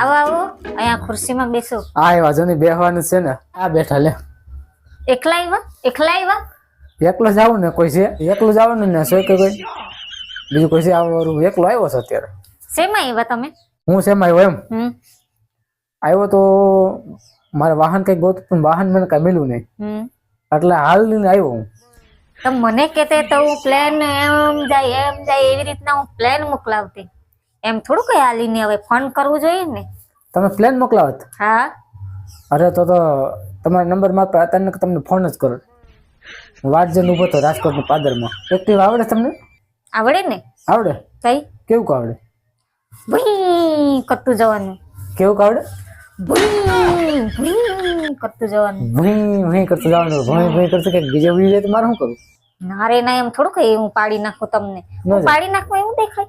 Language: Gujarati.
આવો આવો. અહીંયા ખુરશીમાં બેસો. હા એવા જો ને બેહવાનું છે ને. આ બેઠા લે. એકલા આવ્યા એકલા આવ્યા એકલો જાવું ને કોઈ છે? એકલું આવવાનું ને સોય કે કોઈ? બીજું કોઈ છે? આવવાનું એકલો આવ્યો છે અત્યારે. શેમાં આવ્યા તમે? હું શેમાં આવ્યો એમ? આવ્યો તો મારે વાહન કઈ ગોતું પણ વાહન મને કઈ મળ્યું નહીં. એટલે હાલ આવ્યો હું. તો મને કહેતે તો હું પ્લેન એમ જાય એમ જાય એવી રીતના હું પ્લેન મોકલાવતી. એમ થોડું કઈ હાલીને હવે ફોન કરવું જોઈએ ને? તમે પ્લેન મોકલાવત હા. અરે તો તો તમારા નંબરમાં અત્યારે તમને ફોન જ કરો વાટ જઈને ઊભો તો રાજકોટની પાદરમાં. એક્ટિવ આવડે તમને? આવડે ને? આવડે? કઈ? કેવું ક આવડે? ભૂઈ કરતું જવાનું. કેવું ક આવડે? ભૂઈ ભૂઈ કરતું જવાનું. ભૂઈ ભૂઈ કરતું જવાનું. ભૂઈ ભૂઈ કરતું કે બીજે ઉડી તો મારે શું કરું ના રે ના એમ થોડું કઈ હું પાડી નાખું તમને. હું પાડી નાખું એવું દેખાય?